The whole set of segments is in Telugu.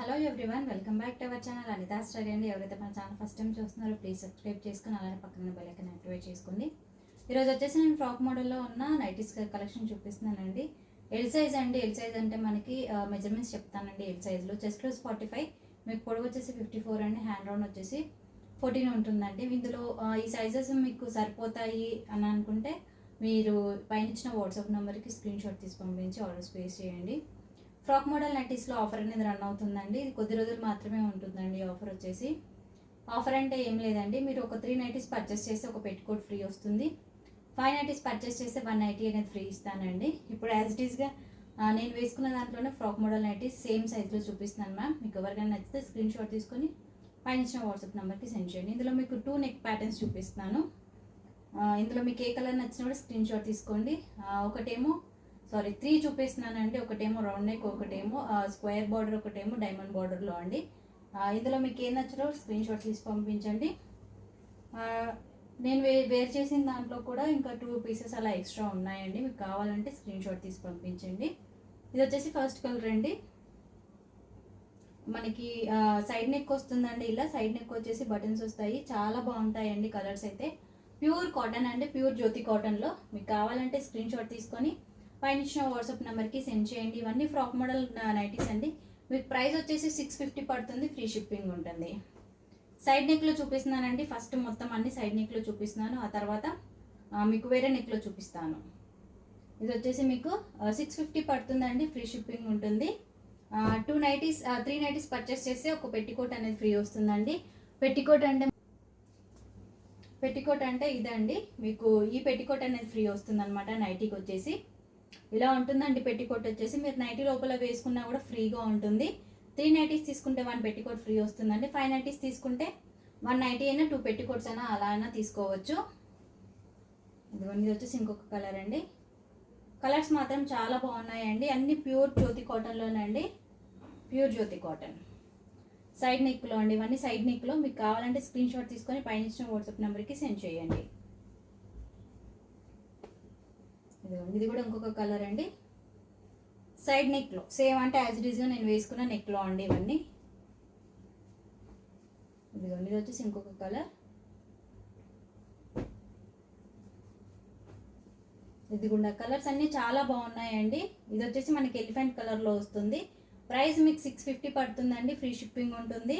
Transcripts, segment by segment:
Hello everyone welcome back to our channel Anitha study అండి. ఎవరైతే మన ఛానల్ ఫస్ట్ టైం చూస్తున్నారో ప్లీజ్ సబ్స్క్రైబ్ చేసుకుని అలాగే పక్కన బెల్లైకన్ యాక్టివేట్ చేసుకోండి. ఈరోజు వచ్చేసి నేను ఫ్రాక్ మోడల్లో ఉన్న నైటీస్ కలెక్షన్ చూపిస్తున్నానండి. ఎల్ సైజ్ అండి. ఎల్ సైజ్ అంటే మనకి మెజర్మెంట్స్ చెప్తానండి. ఎల్ సైజ్లో చెస్ట్ లూజ్ ఫార్టీ ఫైవ్ మీకు పొడవు వచ్చేసి ఫిఫ్టీ ఫోర్ అండి. హ్యాండ్ రౌండ్ వచ్చేసి ఫోర్టీన్ ఉంటుందండి. ఇందులో ఈ సైజెస్ మీకు సరిపోతాయి అని అనుకుంటే మీరు పైన ఇచ్చిన వాట్సాప్ నెంబర్కి స్క్రీన్ షాట్ తీసి పంపించి ఆర్డర్స్ ప్లేస్ చేయండి. ఫ్రాక్ మోడల్ నైటీస్లో ఆఫర్ అనేది రన్ అవుతుందండి. ఇది కొద్ది రోజులు మాత్రమే ఉంటుందండి ఆఫర్ వచ్చేసి. ఆఫర్ అంటే ఏం లేదండి. మీరు ఒక త్రీ నైటీస్ పర్చేస్ చేస్తే ఒక పెట్టుకోట్ ఫ్రీ వస్తుంది. ఫైవ్ నైటీస్ పర్చేస్ చేస్తే వన్ నైటీ అనేది ఫ్రీ ఇస్తానండి. ఇప్పుడు యాజ్ ఇట్ ఈస్గా నేను వేసుకున్న దాంట్లోనే ఫ్రాక్ మోడల్ నైటీస్ సేమ్ సైజ్లో చూపిస్తున్నాను మ్యామ్ మీకు ఎవరికైనా నచ్చితే స్క్రీన్ షాట్ తీసుకొని పైన ఇచ్చిన వాట్సాప్ నెంబర్కి సెండ్ చేయండి. ఇందులో మీకు టూ నెక్ ప్యాటర్న్స్ చూపిస్తున్నాను. ఇందులో మీకు ఏ కలర్ నచ్చినా కూడా స్క్రీన్ షాట్ తీసుకోండి. ఒకటేమో సారీ త్రీ చూపిస్తున్నానండి. ఒకటేమో రౌండ్ నెక్ ఒకటేమో స్క్వేర్ బార్డర్ ఒకటేమో డైమండ్ బార్డర్లో అండి. ఇందులో మీకు ఏం నచ్చినో స్క్రీన్ షాట్ తీసి పంపించండి. నేను వే వేర్ చేసిన దాంట్లో కూడా ఇంకా టూ పీసెస్ అలా ఎక్స్ట్రా ఉన్నాయండి. మీకు కావాలంటే స్క్రీన్ షాట్ తీసి పంపించండి. ఇది వచ్చేసి ఫస్ట్ కలర్ అండి. మనకి సైడ్ నెక్ వస్తుందండి ఇలా. సైడ్ నెక్ వచ్చేసి బటన్స్ వస్తాయి. చాలా బాగుంటాయండి కలర్స్ అయితే. ప్యూర్ కాటన్ అండి. ప్యూర్ జ్యోతి కాటన్లో మీకు కావాలంటే స్క్రీన్ షాట్ తీసుకొని పైన ఇచ్చిన వాట్సాప్ నెంబర్కి సెండ్ చేయండి. ఇవన్నీ ఫ్రాక్ మోడల్ నైటీస్ అండి. మీకు ప్రైస్ వచ్చేసి సిక్స్ ఫిఫ్టీ పడుతుంది. ఫ్రీ షిప్పింగ్ ఉంటుంది. సైడ్ నెక్లో చూపిస్తున్నానండి. ఫస్ట్ మొత్తం అన్ని సైడ్ నెక్లో చూపిస్తున్నాను. ఆ తర్వాత మీకు వేరే నెక్లో చూపిస్తాను. ఇది వచ్చేసి మీకు సిక్స్ ఫిఫ్టీ పడుతుందండి. ఫ్రీ షిప్పింగ్ ఉంటుంది. Two nighties three nighties purchase చేస్తే ఒక పెట్టికోట్ అనేది ఫ్రీ వస్తుందండి. పెట్టికోట్ అంటే పెట్టికోట్ అంటే ఇదండి. మీకు ఈ పెట్టికోట్ అనేది ఫ్రీ వస్తుంది అనమాట నైటీకి వచ్చేసి. ఇలా ఉంటుందండి పెట్టికోట్ వచ్చేసి. మీరు నైటీ లోపల వేసుకున్నా కూడా ఫ్రీగా ఉంటుంది. త్రీ నైటీస్ తీసుకుంటే వన్ పెట్టికోట్ ఫ్రీ వస్తుందండి. ఫైవ్ నైటీస్ తీసుకుంటే వన్ నైటీ అయినా టూ పెట్టికోట్స్ అయినా అలా అయినా తీసుకోవచ్చు. ఇదిగోండి ఇది వచ్చేసి ఇంకొక కలర్ అండి. కలర్స్ మాత్రం చాలా బాగున్నాయండి. అన్ని pure Jyothi కాటన్లోనండి. Pure Jyothi cotton. Side నెక్లో అండి. ఇవన్నీ సైడ్ నెక్లో. మీకు కావాలంటే స్క్రీన్ షాట్ తీసుకొని పైన ఇచ్చిన వాట్సాప్ నెంబర్కి సెండ్ చేయండి ఇదిగోండి ఇది కూడా ఇంకొక కలర్ అండి. సైడ్ నెక్లో సేమ్ అంటే యాజ్ ఇట్ ఈస్గా నేను వేసుకున్న నెక్లో అండి ఇవన్నీ. ఇదిగోండి ఇది వచ్చేసి ఇంకొక కలర్ ఇది కూడా కలర్స్ అన్నీ చాలా బాగున్నాయండి. ఇది వచ్చేసి మనకి ఎలిఫెంట్ కలర్లో వస్తుంది. ప్రైస్ మీకు సిక్స్ ఫిఫ్టీ పడుతుందండి. ఫ్రీ షిప్పింగ్ ఉంటుంది.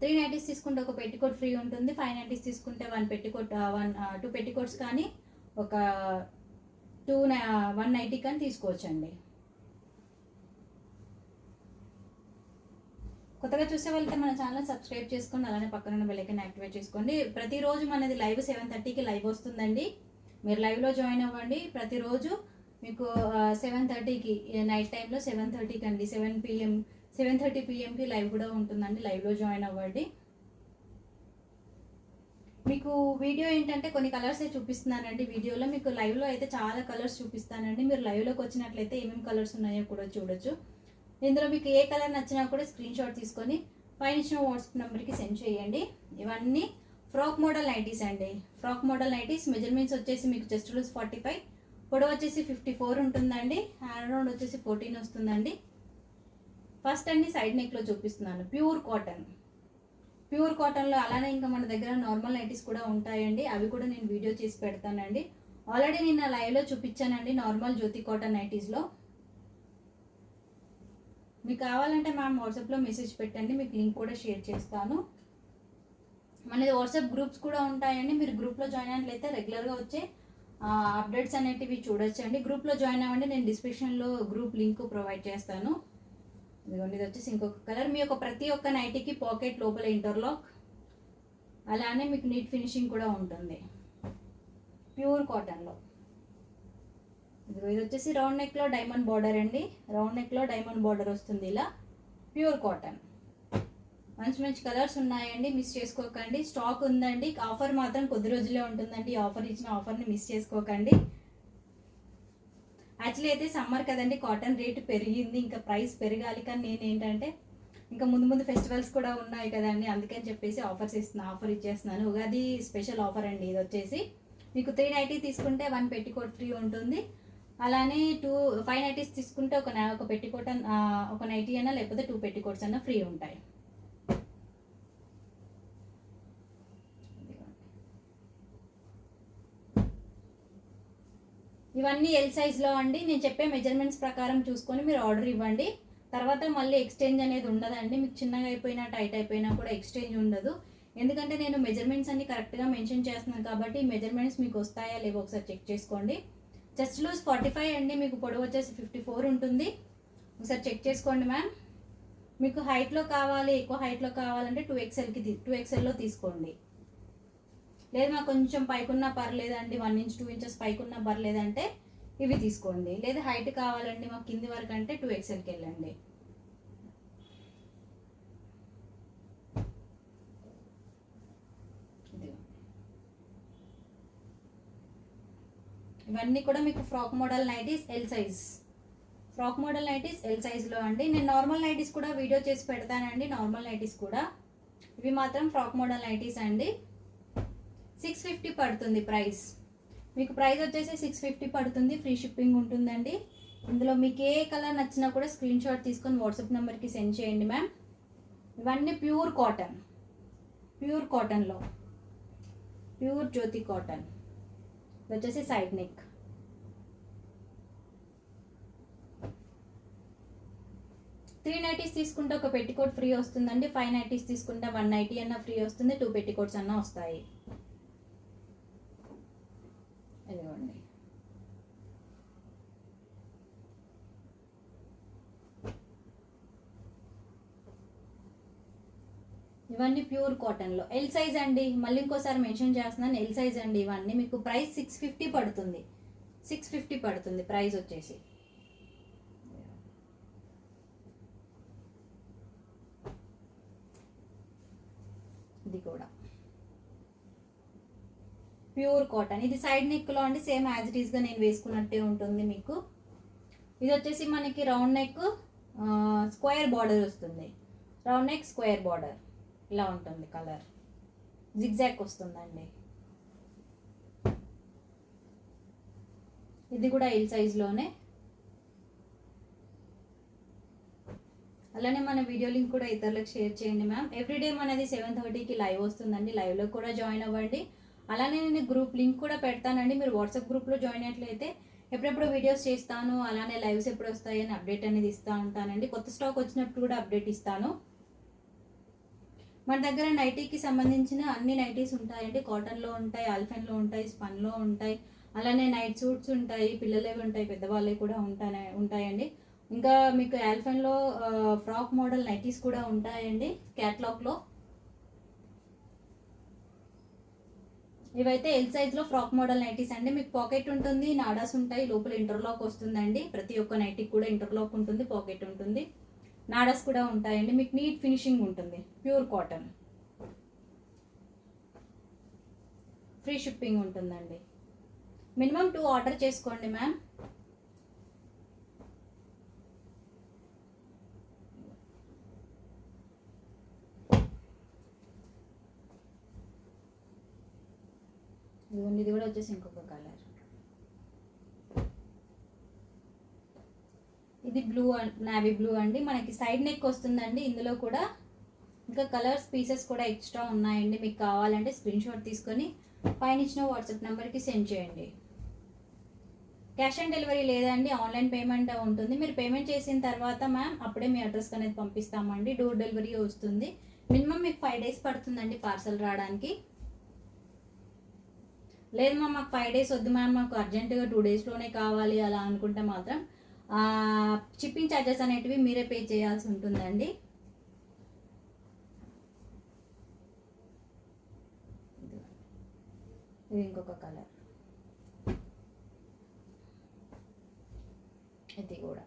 త్రీ నైంటీస్ తీసుకుంటే ఒక పెట్టికోట్ ఫ్రీ ఉంటుంది. ఫైవ్ నైంటీస్ తీసుకుంటే one petticoat one two petticoats కానీ ఒక టూ వన్ నైంటీ కానీ తీసుకోవచ్చండి. కొత్తగా చూసే వాళ్ళకి మన ఛానల్ సబ్స్క్రైబ్ చేసుకోండి అలానే పక్కన ఉన్న యాక్టివేట్ చేసుకోండి. ప్రతిరోజు మనది లైవ్ సెవెన్ థర్టీకి లైవ్ వస్తుందండి. మీరు లైవ్లో జాయిన్ అవ్వండి. ప్రతిరోజు మీకు సెవెన్ థర్టీకి నైట్ టైంలో సెవెన్ థర్టీకి అండి. సెవెన్ పిఎం సెవెన్ థర్టీ పిఎంకి లైవ్ కూడా ఉంటుందండి. లైవ్లో జాయిన్ అవ్వండి. మీకు వీడియో ఏంటంటే కొన్ని కలర్స్ చూపిస్తున్నానండి. వీడియోలో మీకు లైవ్లో అయితే చాలా కలర్స్ చూపిస్తానండి. మీరు లైవ్లోకి వచ్చినట్లయితే ఏమేమి కలర్స్ ఉన్నాయో కూడా చూడొచ్చు. ఇందులో మీకు ఏ కలర్ నచ్చినా కూడా స్క్రీన్ షాట్ తీసుకొని పైన ఇచ్చిన వాట్సాప్ నెంబర్కి సెండ్ చేయండి. ఇవన్నీ ఫ్రాక్ మోడల్ నైటీస్ అండి. ఫ్రాక్ మోడల్ నైటీస్ మెజర్మెంట్స్ వచ్చేసి మీకు చెస్ట్ లూజ్ ఫార్టీ ఫైవ్ పొడవు వచ్చేసి ఫిఫ్టీ ఫోర్ ఉంటుందండి. హ్యాండ్ రౌండ్ వచ్చేసి ఫోర్టీన్ వస్తుందండి. ఫస్ట్ అన్ని సైడ్ నెక్లో చూపిస్తున్నాను. Pure cotton. ప్యూర్ కాటన్లో అలానే ఇంకా మన దగ్గర నార్మల్ నైటీస్ కూడా ఉంటాయండి. అవి కూడా నేను వీడియో చేసి పెడతానండి. ఆల్రెడీ నిన్న లైవ్లో చూపించానండి నార్మల్ జ్యోతి కాటన్ నైటీస్లో. మీకు కావాలంటే మ్యామ్ వాట్సాప్లో మెసేజ్ పెట్టండి మీకు లింక్ కూడా షేర్ చేస్తాను. మనది వాట్సాప్ గ్రూప్స్ కూడా ఉంటాయండి. మీరు గ్రూప్లో జాయిన్ అయినట్లయితే రెగ్యులర్గా వచ్చే అప్డేట్స్ అనేటివి చూడొచ్చండి. గ్రూప్లో జాయిన్ అవ్వండి నేను డిస్క్రిప్షన్లో గ్రూప్ లింక్ ప్రొవైడ్ చేస్తాను. ఇదిగోండి ఇది వచ్చేసి ఇంకొక కలర్ మీ యొక్క ప్రతి ఒక్క నైటీకి పాకెట్ లోపల ఇంటర్లాక్ అలానే మీకు నీట్ ఫినిషింగ్ కూడా ఉంటుంది. ప్యూర్ కాటన్లో ఇదిగో ఇది వచ్చేసి రౌండ్ నెక్లో డైమండ్ బార్డర్ అండి. రౌండ్ నెక్లో డైమండ్ బార్డర్ వస్తుంది ఇలా. ప్యూర్ కాటన్ మంచి మంచి కలర్స్ ఉన్నాయండి మిస్ చేసుకోకండి. స్టాక్ ఉందండి ఆఫర్ మాత్రం కొద్ది రోజులే ఉంటుందండి. ఆఫర్ ఇచ్చిన ఆఫర్ని మిస్ చేసుకోకండి. యాక్చువల్లీ అయితే సమ్మర్ కదండి కాటన్ రేటు పెరిగింది ఇంకా ప్రైస్ పెరగాలి. కానీ నేను ఏంటంటే ఇంకా ముందు ముందు ఫెస్టివల్స్ కూడా ఉన్నాయి కదండి అందుకని చెప్పేసి ఆఫర్స్ ఇస్తున్నా ఆఫర్ ఇచ్చేస్తున్నాను. ఉగాది స్పెషల్ ఆఫర్ అండి ఇది వచ్చేసి. మీకు త్రీ నైటీ తీసుకుంటే వన్ పెట్టికోట్ ఫ్రీ ఉంటుంది. అలానే టూ ఫైవ్ నైటీస్ తీసుకుంటే ఒక ఒక పెట్టికోట్ ఒక నైటీ అయినా లేకపోతే టూ పెట్టికోట్స్ అయినా ఫ్రీ ఉంటాయి. ఇవన్నీ ఎల్ సైజ్లో అండి. నేను చెప్పే మెజర్మెంట్స్ ప్రకారం చూసుకొని మీరు ఆర్డర్ ఇవ్వండి. తర్వాత మళ్ళీ ఎక్స్చేంజ్ అనేది ఉండదండి. మీకు చిన్నగా అయిపోయినా టైట్ అయిపోయినా కూడా ఎక్స్చేంజ్ ఉండదు. ఎందుకంటే నేను మెజర్మెంట్స్ అన్ని కరెక్ట్గా మెన్షన్ చేస్తున్నాను కాబట్టి మెజర్మెంట్స్ మీకు వస్తాయా లేవో ఒకసారి చెక్ చేసుకోండి. జస్ట్ లూజ్ ఫార్టీ ఫైవ్ అండి. మీకు పొడవు వచ్చేసి ఫిఫ్టీ ఫోర్ ఉంటుంది. ఒకసారి చెక్ చేసుకోండి మ్యామ్ మీకు హైట్లో కావాలి ఎక్కువ హైట్లో కావాలంటే టూ ఎక్స్ఎల్కి టూ ఎక్స్ఎల్లో తీసుకోండి. లేదు మాకు కొంచెం పైకున్నా పర్లేదండి వన్ ఇంచ్ టూ ఇంచెస్ పైకున్నా పర్లేదంటే ఇవి తీసుకోండి. లేదా హైట్ కావాలండి మాకు కింది వరకు అంటే టూ ఎక్స్ఎల్కి వెళ్ళండి. ఇవన్నీ కూడా మీకు frock model nighties L size frock model nighties L సైజ్లో అండి. నేను నార్మల్ నైటీస్ కూడా వీడియో చేసి పెడతానండి నార్మల్ నైటీస్ కూడా. ఇవి మాత్రం ఫ్రాక్ మోడల్ నైటీస్ అండి. సిక్స్ ఫిఫ్టీ పడుతుంది ప్రైస్. మీకు ప్రైస్ వచ్చేసి సిక్స్ ఫిఫ్టీ పడుతుంది. ఫ్రీ షిప్పింగ్ ఉంటుందండి. ఇందులో మీకు ఏ కలర్ నచ్చినా కూడా స్క్రీన్ షాట్ తీసుకొని వాట్సాప్ నెంబర్కి సెండ్ చేయండి మ్యామ్. ఇవన్నీ ప్యూర్ కాటన్. ప్యూర్ కాటన్లో. Pure Jyothi cotton. ఇది వచ్చేసి సైడ్ నెక్. త్రీ నైటీస్ తీసుకుంటే ఒక పెట్టికోట్ ఫ్రీ వస్తుందండి. ఫైవ్ నైటీస్ తీసుకుంటే వన్ నైటీ అన్న ఫ్రీ వస్తుంది. టూ పెట్టికోట్స్ అన్న వస్తాయి ఇదిగోండి ఇవన్నీ ప్యూర్ కాటన్లో. ఎల్ సైజ్ అండి మళ్ళీ ఇంకోసారి మెన్షన్ చేస్తున్నాను ఎల్ సైజ్ అండి ఇవన్నీ. మీకు ప్రైస్ సిక్స్ ఫిఫ్టీ పడుతుంది. సిక్స్ ఫిఫ్టీ పడుతుంది ప్రైస్ వచ్చేసి. ఇది కూడా. Pure cotton. ఇది సైడ్ నెక్లో అండి సేమ్ యాజ్ ఇట్ ఈస్గా నేను వేసుకున్నట్టే ఉంటుంది మీకు. ఇది వచ్చేసి మనకి రౌండ్ నెక్ స్క్వేర్ బార్డర్ వస్తుంది. రౌండ్ నెక్ స్క్వేర్ బార్డర్ ఇలా ఉంటుంది కలర్. జిగ్జాక్ వస్తుందండి. ఇది కూడా ఎల్ సైజ్లోనే అలానే మన వీడియో లింక్ కూడా ఇతరులకు షేర్ చేయండి మ్యామ్. ఎవ్రీడే మనది సెవెన్ థర్టీకి లైవ్ వస్తుందండి. లైవ్లో కూడా జాయిన్ అవ్వండి. అలానే నేను గ్రూప్ లింక్ కూడా పెడతానండి. మీరు వాట్సాప్ గ్రూప్లో జాయిన్ అయినట్లయితే ఎప్పుడెప్పుడు వీడియోస్ చేస్తాను అలానే లైవ్స్ ఎప్పుడు వస్తాయి అని అప్డేట్ అనేది ఇస్తూ ఉంటానండి. కొత్త స్టాక్ వచ్చినప్పుడు కూడా అప్డేట్ ఇస్తాను. మన దగ్గర నైటీకి సంబంధించిన అన్ని నైటీస్ ఉంటాయండి. కాటన్లో ఉంటాయి ఆల్ఫెన్లో ఉంటాయి స్పన్లో ఉంటాయి. అలానే నైట్ సూట్స్ ఉంటాయి పిల్లలవి ఉంటాయి పెద్దవాళ్ళవి కూడా ఉంటాయి ఉంటాయండి. ఇంకా మీకు ఆల్ఫెన్లో ఫ్రాక్ మోడల్ నైటీస్ కూడా ఉంటాయండి క్యాట్లాగ్లో. ఇవైతే ఎల్ సైజ్లో ఫ్రాక్ మోడల్ నైటీస్ అండి. మీకు పాకెట్ ఉంటుంది నాడాస్ ఉంటాయి లోపల ఇంటర్లాక్ వస్తుందండి. ప్రతి ఒక్క నైటీకి కూడా ఇంటర్లాక్ ఉంటుంది పాకెట్ ఉంటుంది. నాడాస్ కూడా ఉంటాయండి. మీకు నీట్ ఫినిషింగ్ ఉంటుంది. Pure cotton. ఫ్రీ షిప్పింగ్ ఉంటుందండి. మినిమం టూ ఆర్డర్ చేసుకోండి మ్యామ్. ఇది కూడా వచ్చేసి ఇంకొక కలర్ ఇది బ్లూ నావీ బ్లూ అండి. మనకి సైడ్ నెక్ వస్తుందండి. ఇందులో కూడా ఇంకా కలర్స్ పీసెస్ కూడా ఎక్స్ట్రా ఉన్నాయండి. మీకు కావాలంటే స్క్రీన్ షాట్ తీసుకొని పైన ఇచ్చిన వాట్సాప్ నెంబర్కి సెండ్ చేయండి. క్యాష్ ఆన్ డెలివరీ లేదండి. ఆన్లైన్ పేమెంట్ ఉంటుంది. మీరు పేమెంట్ చేసిన తర్వాత మ్యామ్ అప్పుడే మీ అడ్రస్కి అనేది పంపిస్తామండి. డోర్ డెలివరీ వస్తుంది. మినిమం మీకు ఫైవ్ డేస్ పడుతుందండి పార్సల్ రావడానికి. లేదు మ్యామ్ మాకు ఫైవ్ డేస్ వద్దు మ్యామ్ మాకు అర్జెంటుగా టూ డేస్లోనే కావాలి. అలా అనుకుంటే మాత్రం షిప్పింగ్ ఛార్జెస్ అనేటివి మీరే పే చేయాల్సి ఉంటుందండి. ఇది ఇంకొక కలర్ ఇది కూడా.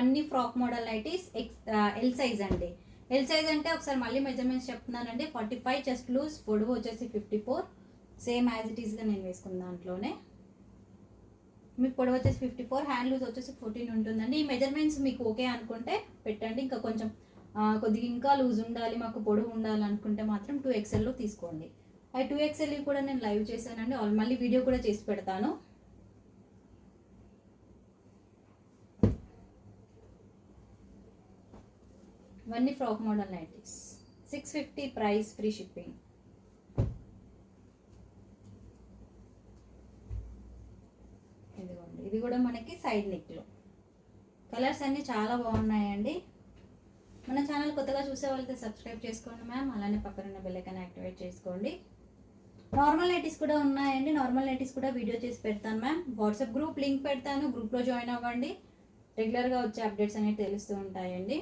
అన్ని frock model nighties X L size అండి. ఎల్ సైజ్ అంటే ఒకసారి మళ్ళీ మెజర్మెంట్స్ చెప్తున్నానండి. ఫార్టీ ఫైవ్ చెస్ట్ లూజ్ పొడవు వచ్చేసి fifty four same as it ఈస్గా నేను వేసుకున్న దాంట్లోనే. మీకు పొడవు వచ్చేసి ఫిఫ్టీ ఫోర్ హ్యాండ్ లూజ్ వచ్చేసి ఫోర్టీన్ ఉంటుందండి. ఈ మెజర్మెంట్స్ మీకు ఓకే అనుకుంటే పెట్టండి. ఇంకా కొంచెం కొద్దిగా ఇంకా లూజ్ ఉండాలి మాకు పొడవు ఉండాలి అనుకుంటే మాత్రం టూ ఎక్సెల్లో తీసుకోండి. అవి టూ ఎక్స్ఎల్ కూడా నేను లైవ్ చేశానండి. ఆల్ మళ్ళీ వీడియో కూడా చేసి పెడతాను. ఇవన్నీ frock model nighties six fifty price free shipping కూడా మనకి సైడ్ నెక్లో కలర్స్ అన్నీ చాలా బాగున్నాయండి. మన ఛానల్ కొత్తగా చూసే వాళ్ళతో సబ్స్క్రైబ్ చేసుకోండి మ్యామ్ అలానే పక్కన ఉన్న బెల్లైకన్ యాక్టివేట్ చేసుకోండి. నార్మల్ నైటీస్ కూడా ఉన్నాయండి. నార్మల్ నైటీస్ కూడా వీడియో చేసి పెడతాను మ్యామ్ వాట్సాప్ గ్రూప్ లింక్ పెడతాను. గ్రూప్లో జాయిన్ అవ్వండి. రెగ్యులర్గా వచ్చే అప్డేట్స్ అనేవి తెలుస్తూ ఉంటాయండి.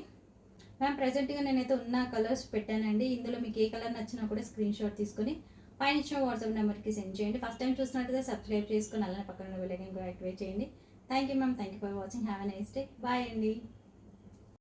మ్యామ్ ప్రజెంట్గా నేనైతే ఉన్న కలర్స్ పెట్టానండి. ఇందులో మీకు ఏ కలర్ నచ్చినా కూడా స్క్రీన్ షాట్ తీసుకొని పైన ఇచ్చిన వాట్సాప్ నెంబర్కి సెండ్ చేయండి. ఫస్ట్ టైం చూసినట్టుగా సబ్స్క్రైబ్ చేసుకొని అలానే పక్కన బెల్ కూడా యాక్టివేట్ చేయండి. Thank you ma'am thank you for watching have a nice day bye అండి.